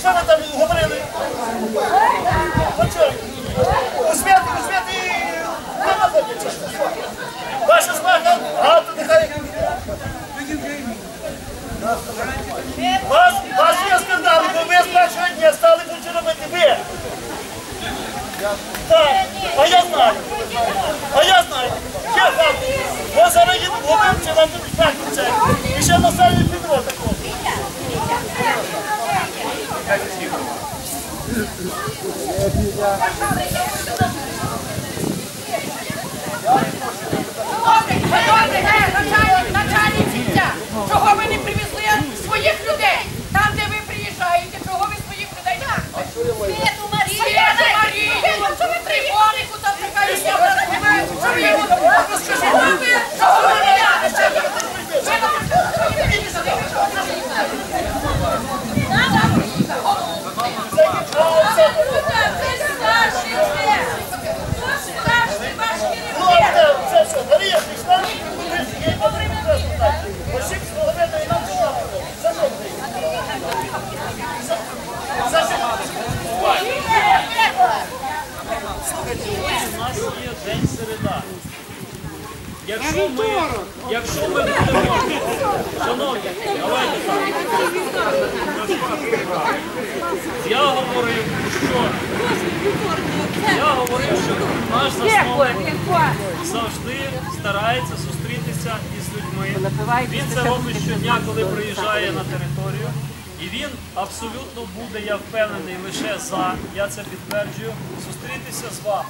що ви там говорили? Узвіти, узвіти, виходить. Ваша змага, а нехай. Вас, вас є скандали, бо ви з першого дня стали будь робити ви. Так, а я знаю. А я знаю. Я вам. Ви зараз їду в обивці, вам тут пахнеться. І ще на сальні підводи. 开始起步。Нас є день середа. Якщо ми, якщо ми будемо, шановні, давайте так. Я говорив, що я говорив, що наш засновник завжди старається зустрітися із людьми. Він це робить щодня, коли приїжджає на територію. І він абсолютно буде, я впевнений, лише за, я це підтверджую, зустрітися з вами.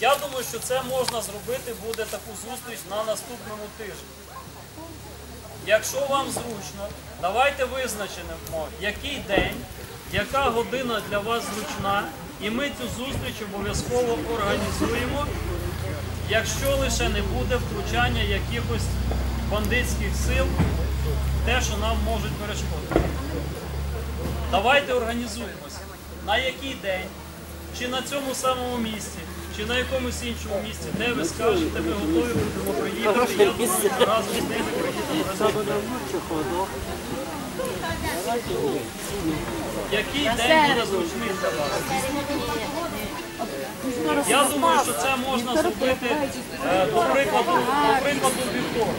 Я думаю, що це можна зробити буде таку зустріч на наступному тижні. Якщо вам зручно, давайте визначимо, який день, яка година для вас зручна, і ми цю зустріч обов'язково організуємо, якщо лише не буде втручання якихось бандитських сил, те, що нам можуть перешкодити. Давайте організуємося. На який день, чи на цьому самому місці, чи на якомусь іншому місці, де ви скажете, ми готові будемо приїхати. Я думаю, разом з ними приїдемо. Який день буде зручний для вас? Я думаю, що це можна зробити, е, до прикладу, до прикладу вівторок.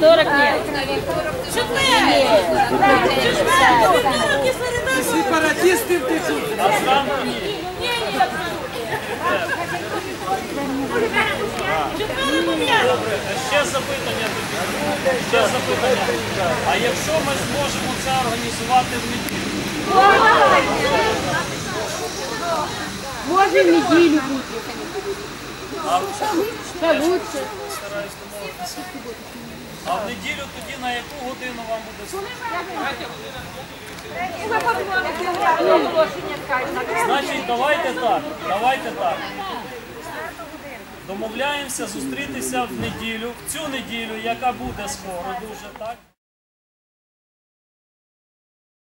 40 лет. Сепаратисты в Ще запитання. Ще запитання. А якщо ми зможемо це організувати в неділю? Може в неділю бути. Це лучше стараюсь домовитися. А в неділю тоді на яку годину вам буде Значить, давайте так. Давайте так. Домовляємося зустрітися в неділю, в цю неділю, яка буде скоро дуже, так?